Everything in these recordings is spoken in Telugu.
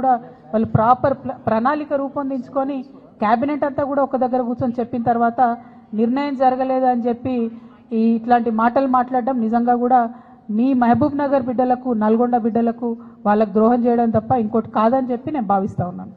కూడా వాళ్ళు ప్రాపర్ ప్రణాళిక రూపొందించుకొని క్యాబినెట్ అంతా కూడా ఒక దగ్గర కూర్చొని చెప్పిన తర్వాత నిర్ణయం జరగలేదు అని చెప్పి ఈ ఇట్లాంటి మాటలు మాట్లాడడం నిజంగా కూడా మీ మహబూబ్ నగర్ బిడ్డలకు నల్గొండ బిడ్డలకు వాళ్ళకు ద్రోహం చేయడం తప్ప ఇంకోటి కాదని చెప్పి నేను భావిస్తా ఉన్నాను.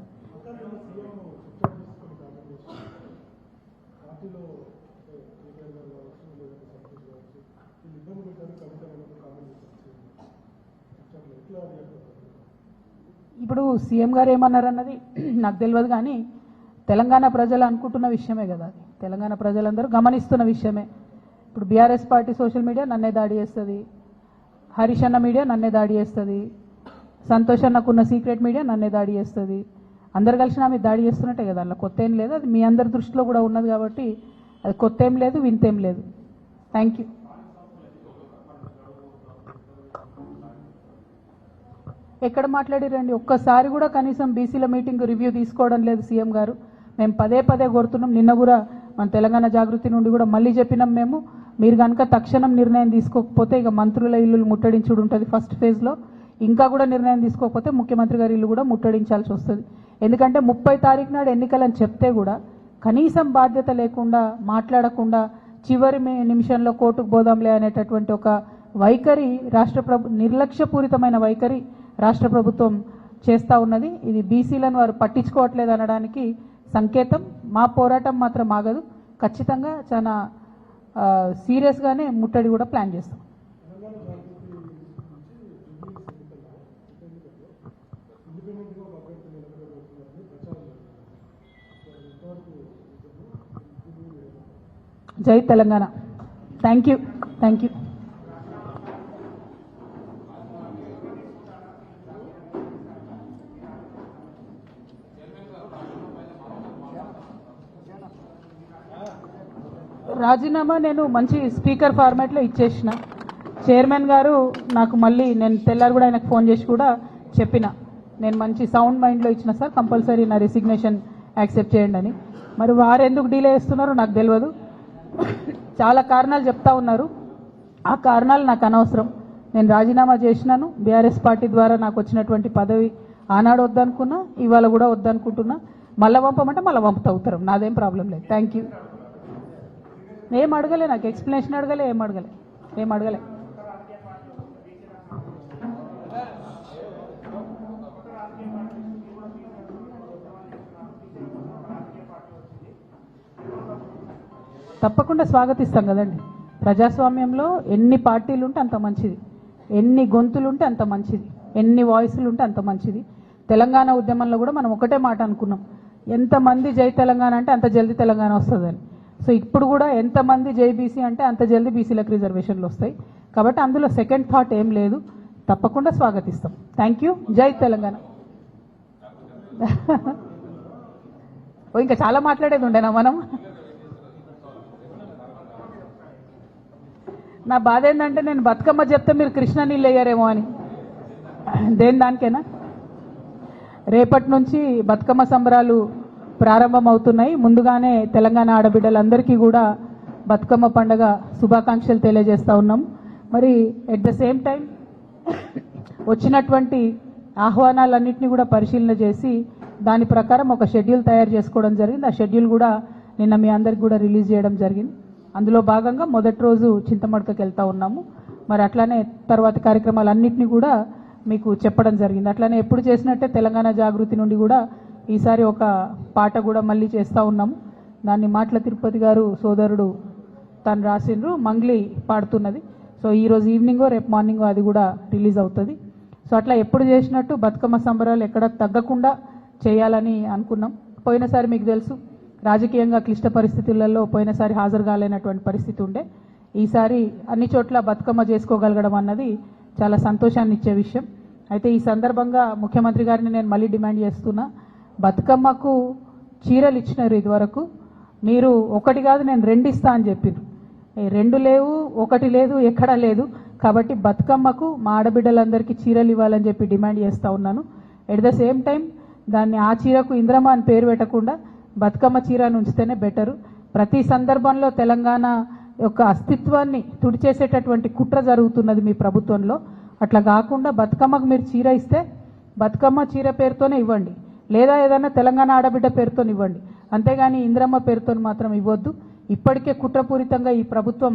ఇప్పుడు సీఎం గారు ఏమన్నారన్నది నాకు తెలియదు కానీ తెలంగాణ ప్రజలు అనుకుంటున్న విషయమే కదా అది. తెలంగాణ ప్రజలందరూ గమనిస్తున్న విషయమే. ఇప్పుడు బీఆర్ఎస్ పార్టీ సోషల్ మీడియా నన్నే దాడి చేస్తుంది. హరీష్ అన్న మీడియా నన్నే దాడి చేస్తుంది. సంతోష్ అన్నకున్న సీక్రెట్ మీడియా నన్నే దాడి చేస్తుంది. అందరు కలిసి నా మీద దాడి చేస్తున్నట్టే కదా. అలా కొత్త ఏం లేదు. అది మీ అందరి దృష్టిలో కూడా ఉన్నది కాబట్టి అది కొత్త ఏం లేదు వింతేం లేదు. థ్యాంక్ యూ ఎక్కడ మాట్లాడిరండి? ఒక్కసారి కూడా కనీసం బీసీల మీటింగ్ రివ్యూ తీసుకోవడం లేదు సీఎం గారు. మేము పదే పదే కోరుతున్నాం. నిన్న కూడా మన తెలంగాణ జాగృతి నుండి కూడా మళ్ళీ చెప్పినాం మేము. మీరు కనుక తక్షణం నిర్ణయం తీసుకోకపోతే ఇక మంత్రుల ఇల్లు ముట్టడించుడు ఉంటుంది ఫస్ట్ ఫేజ్లో ఇంకా కూడా నిర్ణయం తీసుకోకపోతే ముఖ్యమంత్రి గారి ఇల్లు కూడా ముట్టడించాల్సి వస్తుంది. ఎందుకంటే ముప్పై తారీఖు నాడు ఎన్నికలని చెప్తే కూడా కనీసం బాధ్యత లేకుండా మాట్లాడకుండా చివరి నిమిషంలో కోర్టుకు పోదాంలే అనేటటువంటి ఒక వైఖరి రాష్ట్ర ప్రభు నిర్లక్ష్యపూరితమైన వైఖరి రాష్ట్ర ప్రభుత్వం చేస్తూ ఉన్నది. ఇది బీసీలను వారు పట్టించుకోవట్లేదు అనడానికి సంకేతం. మా పోరాటం మాత్రం ఆగదు. ఖచ్చితంగా చాలా సీరియస్గానే ముట్టడి కూడా ప్లాన్ చేస్తాం. జై Telangana. Thank you thank you రాజీనామా నేను మంచి స్పీకర్ ఫార్మాట్లో ఇచ్చేసిన. చైర్మన్ గారు నాకు మళ్ళీ నేను తెల్లారు కూడా ఆయనకు ఫోన్ చేసి కూడా చెప్పిన. నేను మంచి సౌండ్ మైండ్లో ఇచ్చిన సార్ కంపల్సరీ నా రెసిగ్నేషన్ యాక్సెప్ట్ చేయండి అని. మరి వారు ఎందుకు డిలే చేస్తున్నారో నాకు తెలియదు చాలా కారణాలు చెప్తా ఉన్నారు. ఆ కారణాలు నాకు అనవసరం. నేను రాజీనామా చేసినాను. బీఆర్ఎస్ పార్టీ ద్వారా నాకు వచ్చినటువంటి పదవి ఆనాడు వద్దనుకున్నా ఇవాళ కూడా వద్దనుకుంటున్నా. మళ్ళా పంపమంటే మళ్ళీ పంపుతా ఉత్తరం. నాదేం ప్రాబ్లం లేదు. Thank you. ఏం అడగలే నాకు ఎక్స్ప్లెనేషన్ అడగలే ఏం అడగలే ఏం అడగలే. తప్పకుండా స్వాగతిస్తాం కదండి. ప్రజాస్వామ్యంలో ఎన్ని పార్టీలు ఉంటే అంత మంచిది. ఎన్ని గొంతులు ఉంటే అంత మంచిది. ఎన్ని వాయిస్లు ఉంటే అంత మంచిది. తెలంగాణ ఉద్యమంలో కూడా మనం ఒకటే మాట అనుకున్నాం. ఎంతమంది జై తెలంగాణ అంటే అంత జల్దీ తెలంగాణ వస్తుందని. సో ఇప్పుడు కూడా ఎంతమంది జేబీసీ అంటే అంత జల్దీ బీసీలకు రిజర్వేషన్లు వస్తాయి. కాబట్టి అందులో సెకండ్ థాట్ ఏం లేదు. తప్పకుండా స్వాగతిస్తాం. Thank you. జై తెలంగాణ. ఓ ఇంకా చాలా మాట్లాడేది ఉండేనా మనం. నా బాధ ఏంటంటే నేను బతుకమ్మ చెప్తే మీరు కృష్ణ నీళ్ళు వేయరేమో అని. దేని దానికేనా? రేపటి నుంచి బతుకమ్మ సంబరాలు ప్రారంభమవుతున్నాయి. ముందుగానే తెలంగాణ ఆడబిడ్డలందరికీ కూడా బతుకమ్మ పండగ శుభాకాంక్షలు తెలియజేస్తూ ఉన్నాం. మరి ఎట్ ద సేమ్ టైం వచ్చినటువంటి ఆహ్వానాలన్నింటినీ కూడా పరిశీలన చేసి దాని ప్రకారం ఒక షెడ్యూల్ తయారు చేసుకోవడం జరిగింది. ఆ షెడ్యూల్ కూడా నిన్న మీ అందరికి కూడా రిలీజ్ చేయడం జరిగింది. అందులో భాగంగా మొదటి రోజు చింతమడకకి వెళ్తూ ఉన్నాము. మరి అట్లానే తర్వాత కార్యక్రమాలన్నింటినీ కూడా మీకు చెప్పడం జరిగింది. అట్లానే ఎప్పుడు చేసినట్టే తెలంగాణ జాగృతి నుండి కూడా ఈసారి ఒక పాట కూడా మళ్ళీ చేస్తూ ఉన్నాము దాన్ని మాటల తిరుపతి గారు సోదరుడు తను రాసిండ్రు మంగ్లీ పాడుతున్నది. సో ఈ రోజు ఈవినింగో రేపు మార్నింగో అది కూడా రిలీజ్ అవుతుంది. సో అట్లా ఎప్పుడు చేసినట్టు బతుకమ్మ సంబరాలు ఎక్కడ తగ్గకుండా చేయాలని అనుకున్నాం. పోయినసారి మీకు తెలుసు రాజకీయంగా క్లిష్ట పరిస్థితులలో పోయినసారి హాజరు కాలేనటువంటి పరిస్థితి ఉండే. ఈసారి అన్ని చోట్ల బతుకమ్మ చేసుకోగలగడం అన్నది చాలా సంతోషాన్ని ఇచ్చే విషయం. అయితే ఈ సందర్భంగా ముఖ్యమంత్రి గారిని నేను మళ్ళీ డిమాండ్ చేస్తున్నా. బతుకమ్మకు చీరలు ఇచ్చినారు ఇదివరకు. మీరు ఒకటి కాదు నేను రెండు ఇస్తా అని చెప్పారు రెండు లేవు ఒకటి లేదు ఎక్కడా లేదు. కాబట్టి బతుకమ్మకు మా ఆడబిడ్డలందరికీ చీరలు ఇవ్వాలని చెప్పి డిమాండ్ చేస్తూ ఉన్నాను. ఎట్ ద సేమ్ టైం దాన్ని ఆ చీరకు ఇంద్రమ్మ అని పేరు పెట్టకుండా బతుకమ్మ చీర ఉంచితేనే బెటరు ప్రతి సందర్భంలో తెలంగాణ యొక్క అస్తిత్వాన్ని తుడిచేసేటటువంటి కుట్ర జరుగుతున్నది మీ ప్రభుత్వంలో. అట్లా కాకుండా బతుకమ్మకు మీరు చీర ఇస్తే బతుకమ్మ చీర పేరుతోనే ఇవ్వండి. లేదా ఏదైనా తెలంగాణ ఆడబిడ్డ పేరుతోనివ్వండి. అంతేగాని ఇంద్రమ్మ పేరుతో మాత్రం ఇవ్వద్దు. ఇప్పటికే కుట్రపూరితంగా ఈ ప్రభుత్వం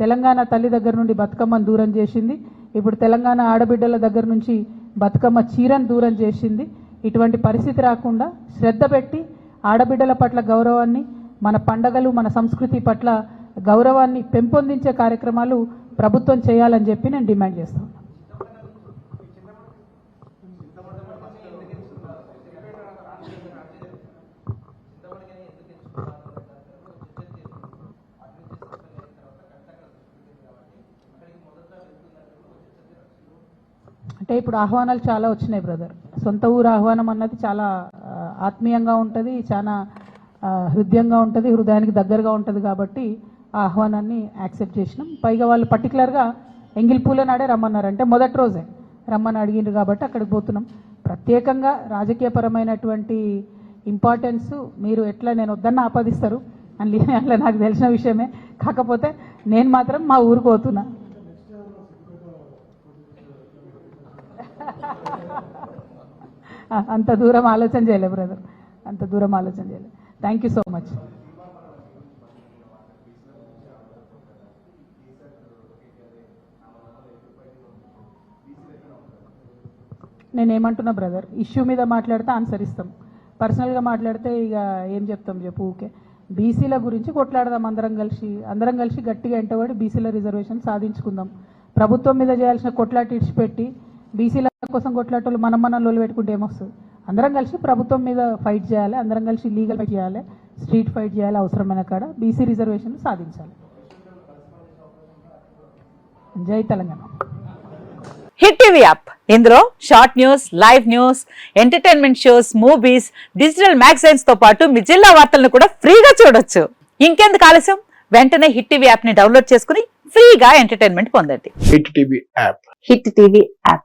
తెలంగాణ తల్లి దగ్గర నుండి బతుకమ్మను దూరం చేసింది. ఇప్పుడు తెలంగాణ ఆడబిడ్డల దగ్గర నుంచి బతుకమ్మ చీరను దూరం చేసింది. ఇటువంటి పరిస్థితి రాకుండా శ్రద్ధ పెట్టి ఆడబిడ్డల పట్ల గౌరవాన్ని మన పండగలు మన సంస్కృతి పట్ల గౌరవాన్ని పెంపొందించే కార్యక్రమాలు ప్రభుత్వం చేయాలని చెప్పి నేను డిమాండ్ చేస్తాను. అంటే ఇప్పుడు ఆహ్వానాలు చాలా వచ్చినాయి బ్రదర్ సొంత ఊరు ఆహ్వానం అన్నది చాలా ఆత్మీయంగా ఉంటుంది చాలా హృదయంగా ఉంటుంది హృదయానికి దగ్గరగా ఉంటుంది కాబట్టి ఆ ఆహ్వానాన్ని యాక్సెప్ట్ చేసినాం. పైగా వాళ్ళు పర్టికులర్గా ఎంగిల్పూల నాడే రమ్మన్నారు. అంటే మొదటి రోజే రమ్మని అడిగిండ్రు కాబట్టి అక్కడికి పోతున్నాం. ప్రత్యేకంగా రాజకీయపరమైనటువంటి ఇంపార్టెన్స్ మీరు ఎట్లా నేను వద్దన్న ఆపాదిస్తారు. అని అట్లా నాకు తెలిసిన విషయమే. కాకపోతే నేను మాత్రం మా ఊరికి పోతున్నా ఆ, అంత దూరం ఆలోచన చేయలే బ్రదర్ అంత దూరం ఆలోచన చేయలే థ్యాంక్ యూ సో మచ్ నేను ఏమంటున్నా బ్రదర్ ఇష్యూ మీద మాట్లాడితే ఆన్సర్ ఇస్తాం. పర్సనల్గా మాట్లాడితే ఇక ఏం చెప్తాం చెప్పు ఊకే. బీసీల గురించి కొట్లాడదాం అందరం కలిసి. అందరం కలిసి గట్టిగా ఎంటబడి బీసీల రిజర్వేషన్ సాధించుకుందాం. ప్రభుత్వం మీద చేయాల్సిన కొట్లాట ఇడిచిపెట్టి బీసీల కోసం కొట్లాటలు మనం మనం లోలు పెట్టుకుంటే ఏమొస్తుంది? అందరం కలిసి ప్రభుత్వం మీద ఫైట్ చేయాలి అందరం కలిసి లీగల్ ఫైట్ చేయాలి స్ట్రీట్ ఫైట్ చేయాలి అవసరమైన కాడ బీసీ రిజర్వేషన్ సాధించాలి. జై తెలంగాణ. Hit TV app. ఇందులో short news live news entertainment shows movies digital మ్యాగజైన్స్తో పాటు మీ జిల్లా వార్తలను కూడా ఫ్రీగా చూడొచ్చు. ఇంకెందుకు ఆలస్యం? వెంటనే హిట్ టీవీ యాప్ని డౌన్లోడ్ చేసుకుని ఫ్రీగా ఎంటర్టైన్మెంట్ పొందండి. Hit TV app. Hit TV app.